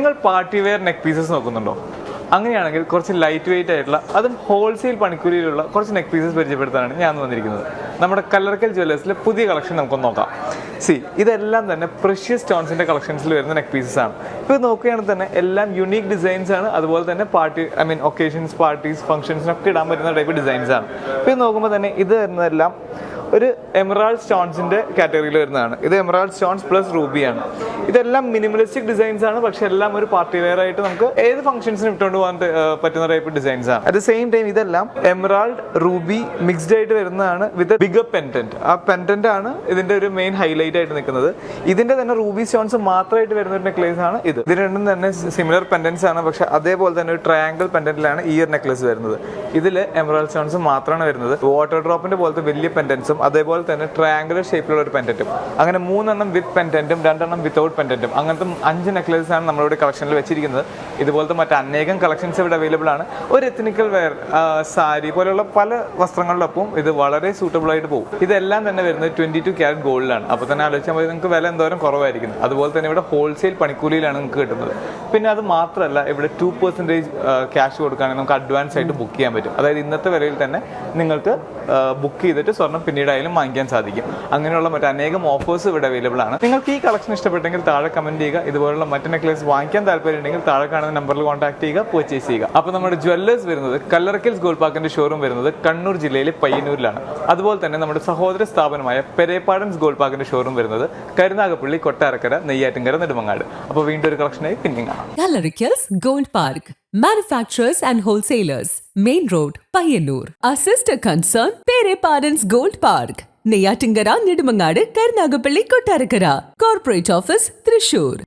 നിങ്ങൾ party wear neck pieces നോക്കുന്നുണ്ടോ? അങ്ങനെയാണെങ്കിൽ കുറച്ച് ലൈറ്റ് വെയിറ്റ് ആയിട്ടുള്ള അതും ഹോൾസെയിൽ പണിക്കൂലിയിലുള്ള കുറച്ച് നെക്ക് പീസസ് പരിചയപ്പെടുത്താനാണ് ഞാൻ വന്നിരിക്കുന്നത്. നമ്മുടെ കല്ലറക്കൽ ജ്വല്ലേഴ്സിലെ പുതിയ കളക്ഷൻ നമുക്കൊന്ന് നോക്കാം. സി ഇതെല്ലാം തന്നെ പ്രഷ്യസ് സ്റ്റോൺസിന്റെ കളക്ഷൻസിൽ വരുന്ന നെക്ക് പീസസ് ആണ്. ഇപ്പോൾ നോക്കുകയാണെങ്കിൽ തന്നെ എല്ലാം യുണീക്ക് ഡിസൈൻസ് ആണ്. അതുപോലെ തന്നെ party I mean occasions parties ഫംഗ്ഷൻസിനൊക്കെ ഇടാൻ പറ്റുന്ന ടൈപ്പ് ഡിസൈൻസ് ആണ്. ഇപ്പോൾ നോക്കുമ്പോൾ തന്നെ ഇത് വരുന്നതെല്ലാം ഒരു എമറാൾഡ് സ്റ്റോൺസിന്റെ കാറ്റഗറിയിൽ വരുന്നതാണ്. ഇത് എമറാൾഡ് സ്റ്റോൺസ് പ്ലസ് റൂബിയാണ് ഇതെല്ലാം മിനിമലിസ്റ്റിക് ഡിസൈൻസ് ആണ് പക്ഷെ എല്ലാം ഒരു പാർട്ടി വെയർ ആയിട്ട് നമുക്ക് ഏത് ഫംഗ്ഷൻസിനും ഇട്ടുകൊണ്ട് പോകാൻ പറ്റുന്ന ടൈപ്പ് ഡിസൈൻസ് ആണ്. അറ്റ് സെയിം ടൈം ഇതെല്ലാം എമറാൾഡ് റൂബി മിക്സ്ഡ് ആയിട്ട് വരുന്നതാണ് വിത്ത് ബിഗർ പെന്റന്റ് ആ പെന്റന്റ് ആണ് ഇതിന്റെ ഒരു മെയിൻ ഹൈലൈറ്റ് ആയിട്ട് നിൽക്കുന്നത്. ഇതിന്റെ തന്നെ റൂബി സ്റ്റോൺസ് മാത്രമായിട്ട് വരുന്ന ഒരു നെക്ലേസ് ആണ് ഇത്. ഇത് രണ്ടും തന്നെ സിമിലർ പെൻഡൻസ് ആണ് പക്ഷെ അതേപോലെ തന്നെ ഒരു ട്രയാങ്കിൾ പെൻഡന്റിലാണ് ഈ ഒരു നെക്ലേസ് വരുന്നത്. ഇതിൽ എമറാൾഡ് സ്റ്റോൺസ് മാത്രമാണ് വരുന്നത്. വാട്ടർ ഡ്രോപ്പിന്റെ പോലത്തെ വലിയ പെൻഡൻസും അതേപോലെ തന്നെ ട്രയാങ്കുലർ ഷേപ്പിലുള്ള ഒരു പെൻഡന്റും അങ്ങനെ മൂന്നെണ്ണം വിത്ത് പെൻഡന്റും രണ്ടെണ്ണം വിത്തൗട്ട് പെൻഡന്റും അങ്ങനത്തെ അഞ്ച് നെക്ലേസസ് ആണ് നമ്മളിവിടെ കളക്ഷനിൽ വെച്ചിരിക്കുന്നത്. ഇതുപോലത്തെ മറ്റ് അനേകം കളക്ഷൻസ് ഇവിടെ അവൈലബിൾ ആണ്. ഒരു എത്നിക്കൽ വെയർ സാരി പോലെയുള്ള പല വസ്ത്രങ്ങളിലൊപ്പം ഇത് വളരെ സൂട്ടബിൾ ആയിട്ട് പോകും. ഇതെല്ലാം തന്നെ വരുന്നത് ട്വന്റി ടു ക്യാരറ്റ് ഗോൾഡിലാണ് അപ്പോൾ തന്നെ ആലോചിച്ചാൽ മതി നിങ്ങൾക്ക് വില എന്തോരം കുറവായിരിക്കും. അതുപോലെ തന്നെ ഇവിടെ ഹോൾസെയിൽ പണിക്കൂലിയിലാണ് നിങ്ങൾക്ക് കിട്ടുന്നത്. പിന്നെ അത് മാത്രമല്ല ഇവിടെ ടു പെർസെന്റേജ് ക്യാഷ് കൊടുക്കുകയാണെങ്കിൽ നമുക്ക് അഡ്വാൻസ് ആയിട്ട് ബുക്ക് ചെയ്യാൻ പറ്റും. അതായത് ഇന്നത്തെ വിലയിൽ തന്നെ നിങ്ങൾക്ക് ബുക്ക് ചെയ്തിട്ട് സ്വർണം പിന്നീടായാലും വാങ്ങിക്കാൻ സാധിക്കും. അങ്ങനെയുള്ള മറ്റ് അനേകം ഓഫേഴ്സ് ഇവിടെ അവൈലബിൾ ആണ്. നിങ്ങൾക്ക് ഈ കളക്ഷൻ ഇഷ്ടപ്പെട്ടെങ്കിൽ താഴെ കമന്റ് ചെയ്യുക. ഇതുപോലുള്ള മറ്റു നെക്ലേസ് വാങ്ങിക്കാൻ താല്പര്യമുണ്ടെങ്കിൽ താഴെ കാണുന്ന നമ്പറിൽ കോൺടാക്ട് ചെയ്യുക പർച്ചേസ് ചെയ്യുക. അപ്പോൾ നമ്മുടെ ജ്വല്ലേഴ്സ് വരുന്നത് കല്ലറക്കൽസ് ഗോൾഡ് പാർക്കിന്റെ ഷോറൂം വരുന്നത് കണ്ണൂർ ജില്ലയിലെ പയ്യന്നൂരിലാണ്. അതുപോലെ തന്നെ നമ്മുടെ സഹോദര സ്ഥാപനമായ പെരേപ്പാടൻസ് ഗോൾഡ് പാർക്കിന്റെ ഷോറൂം വരുന്നത് കരുനാഗപ്പള്ളി കൊട്ടാരക്കര നെയ്യാറ്റിൻകര നെടുമങ്ങാട്. അപ്പോൾ വീണ്ടും ഒരു കളക്ഷനായി പിന്നെ കാണാം Gold Park manufacturers and and main road Payyanur அர் சிஸ்டர் கன்சர்ன் பேரே பாரன்ஸ் Gold Park Neyyattinkara Nedumangad Karunagappally Kottarakkara corporate office Thrissur